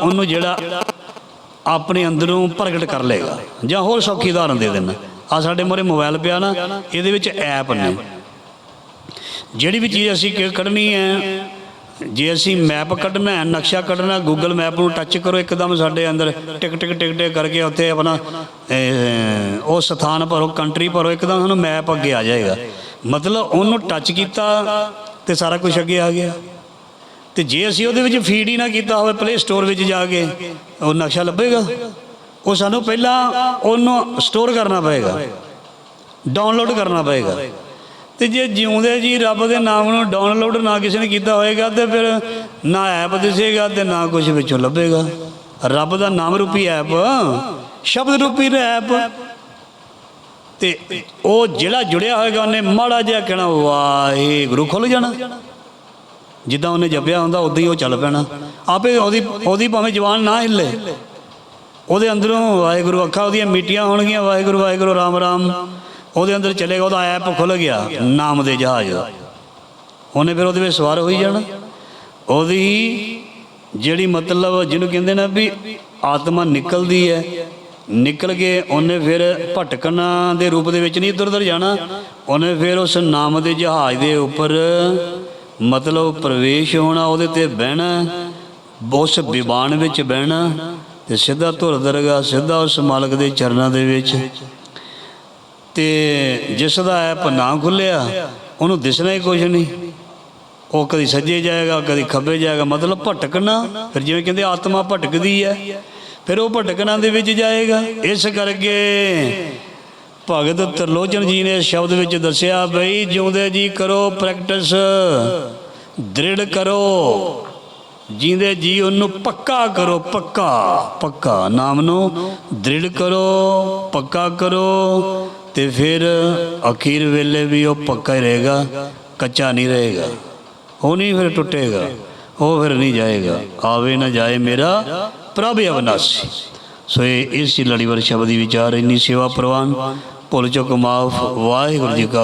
ਉਹਨੂੰ ਜਿਹੜਾ ਆਪਣੇ ਅੰਦਰੋਂ ਪ੍ਰਗਟ ਕਰ ਲੇਗਾ ਜਾਂ ਹੋਰ ਸੌਖੀ ਉਦਾਹਰਨ ਦੇ ਦੇਣਾ ਆ ਸਾਡੇ ਮੋਰੇ ਮੋਬਾਈਲ ਪਿਆ ਨਾ, ਇਹਦੇ ਵਿੱਚ ਐਪ ਨੇ। ਜਿਹੜੀ ਵੀ ਚੀਜ਼ ਅਸੀਂ ਕੱਢਣੀ ਹੈ, ਜੇ ਅਸੀਂ ਮੈਪ ਕੱਢਣਾ ਹੈ, ਨਕਸ਼ਾ ਕੱਢਣਾ ਗੂਗਲ ਮੈਪ ਨੂੰ ਟੱਚ ਕਰੋ ਇੱਕਦਮ ਸਾਡੇ ਅੰਦਰ, ਟਿਕ ਟਿਕ ਟਿਕ ਟਿਕ ਕਰਕੇ ਉੱਥੇ ਆਪਣਾ ਉਹ ਸਥਾਨ ਭਰੋ ਕੰਟਰੀ ਭਰੋ, ਇੱਕਦਮ ਸਾਨੂੰ ਮੈਪ ਅੱਗੇ ਆ ਜਾਏਗਾ। ਮਤਲਬ ਉਹਨੂੰ ਟੱਚ ਕੀਤਾ ਤੇ ਸਾਰਾ ਕੁਝ ਅੱਗੇ ਆ ਗਿਆ। ਤੇ ਜੇ ਅਸੀਂ ਉਹਦੇ ਵਿੱਚ ਫੀਡ ਹੀ ਨਾ ਕੀਤਾ ਹੋਵੇ ਪਲੇ ਸਟੋਰ ਵਿੱਚ ਜਾ ਕੇ, ਉਹ ਨਕਸ਼ਾ ਲੱਭੇਗਾ। ਉਹ ਸਾਨੂੰ ਪਹਿਲਾਂ ਉਹਨੂੰ ਸਟੋਰ ਕਰਨਾ ਪਏਗਾ। ਡਾਊਨਲੋਡ ਕਰਨਾ ਪਏਗਾ। ਤੇ ਜੇ ਜਿਉਂਦੇ ਜੀ ਰੱਬ ਦੇ ਨਾਮ ਨੂੰ ਡਾਊਨਲੋਡ ਨਾ ਕਿਸੇ ਨੇ ਕੀਤਾ ਹੋਏਗਾ, ਤੇ ਫਿਰ ਨਾ ਐਪ ਦਿਸੇਗਾ ਤੇ ਨਾ ਕੁਝ ਵਿੱਚੋਂ ਲੱਭੇਗਾ। ਰੱਬ ਦਾ ਨਾਮ ਰੂਪੀ ਐਪ ਸ਼ਬਦ ਰੂਪੀ ਐਪ ਤੇ ਉਹ ਜਿਹੜਾ ਜੁੜਿਆ ਹੋਏਗਾ, ਉਹਨੇ ਮਾੜਾ ਜਿਹਾ ਕਹਿਣਾ, ਵਾਹਿਗੁਰੂ ਖੁੱਲ ਜਾਣਾ। ਜਿੱਦਾਂ ਉਹਨੇ ਜਪਿਆ ਹੁੰਦਾ, ਉਦਾਂ ਹੀ ਉਹ ਚੱਲ ਪੈਣਾ। ਆਪੇ ਉਹਦੀ ਉਹਦੀ ਭਾਵੇਂ ਜਵਾਨ ਨਾ ਹਿੱਲੇ। ਉਹਦੇ ਅੰਦਰੋਂ ਵਾਹਿਗੁਰੂ ਅੱਖਾਂ ਉਹਦੀਆਂ ਮੀਟੀਆਂ ਹੋਣਗੀਆਂ। ਵਾਹਿਗੁਰੂ ਵਾਹਿਗੁਰੂ, ਰਾਮ ਰਾਮ। ਉਹਦੇ ਅੰਦਰ ਚੱਲੇਗਾ, ਉਹਦਾ ਐਪ ਖੁੱਲ ਗਿਆ ਨਾਮ ਦੇ ਜਹਾਜ਼ ਉਹਨੇ ਫਿਰ ਉਹਦੇ ਵਿੱਚ ਸਵਾਰ ਹੋਈ ਜਾਣਾ। ਉਹਦੀ ਜਿਹੜੀ ਮਤਲਬ ਜਿਹਨੂੰ ਕਹਿੰਦੇ ਨੇ ਵੀ ਆਤਮਾ ਨਿਕਲਦੀ ਹੈ, ਨਿਕਲ ਕੇ ਉਹਨੇ ਫਿਰ ਭਟਕਣਾ ਦੇ ਰੂਪ ਦੇ ਵਿੱਚ ਨਹੀਂ ਇੱਧਰ ਉੱਧਰ ਜਾਣਾ। ਉਹਨੇ ਫਿਰ ਉਸ ਨਾਮ ਦੇ ਜਹਾਜ਼ ਦੇ ਉੱਪਰ ਮਤਲਬ ਪ੍ਰਵੇਸ਼ ਹੋਣਾ ਉਹਦੇ ਤੇ ਬਹਿਣਾ, ਉਸ ਵਿਮਾਨ ਵਿੱਚ ਬਹਿਣਾ ਤੇ ਸਿੱਧਾ ਧੁਰ ਦਰਗਾ, ਸਿੱਧਾ ਉਸ ਮਾਲਕ ਦੇ ਚਰਨਾਂ ਦੇ ਵਿੱਚ। ਤੇ ਜਿਸ ਦਾ ਐਪ ਨਾ ਖੁੱਲਿਆ, ਉਹਨੂੰ ਦਿਸਣਾ ਹੀ ਕੁਝ ਨਹੀਂ। ਉਹ ਕਦੀ ਸੱਜੇ ਜਾਏਗਾ, ਕਦੀ ਖੱਬੇ ਜਾਏਗਾ, ਮਤਲਬ ਭਟਕਣਾ, ਫਿਰ ਜਿਵੇਂ ਕਹਿੰਦੇ ਆਤਮਾ ਭਟਕਦੀ ਹੈ, ਫਿਰ ਉਹ ਭਟਕਣਾ ਦੇ ਵਿੱਚ ਜਾਏਗਾ। ਇਸ ਕਰਕੇ ਭਗਤ ਤਰਲੋਚਨ ਜੀ ਨੇ ਸ਼ਬਦ ਵਿੱਚ ਦੱਸਿਆ, ਬਈ ਜਿਉਂਦੇ ਜੀ ਕਰੋ ਪ੍ਰੈਕਟਿਸ ਦ੍ਰਿੜ ਕਰੋ ਜਿੰਦੇ ਜੀ ਉਹਨੂੰ ਪੱਕਾ ਕਰੋ, ਪੱਕਾ ਪੱਕਾ, ਨਾਮ ਨੂੰ ਦ੍ਰਿੜ ਕਰੋ, ਪੱਕਾ ਕਰੋ ਤੇ ਫਿਰ ਅਖੀਰ ਵੇਲੇ ਵੀ ਉਹ ਪੱਕਾ ਹੀ ਰਹੇਗਾ, ਕੱਚਾ ਨਹੀਂ ਰਹੇਗਾ, ਉਹ ਨਹੀਂ ਫਿਰ ਟੁੱਟੇਗਾ, ਉਹ ਫਿਰ ਨਹੀਂ ਜਾਏਗਾ, ਆਵੇ ਨਾ ਜਾਏ ਮੇਰਾ ਪ੍ਰਭ ਅਵਨਾਸੀ। ਸੋ ਇਹ ਇਸ ਲੜੀਵਰ ਦੀ ਵਿਚਾਰ, ਇੰਨੀ ਸੇਵਾ ਪ੍ਰਵਾਨ ਭੁੱਲ ਚੁੱਕ ਮਾਫ ਵਾਹਿਗੁਰੂ ਜੀ ਕਾ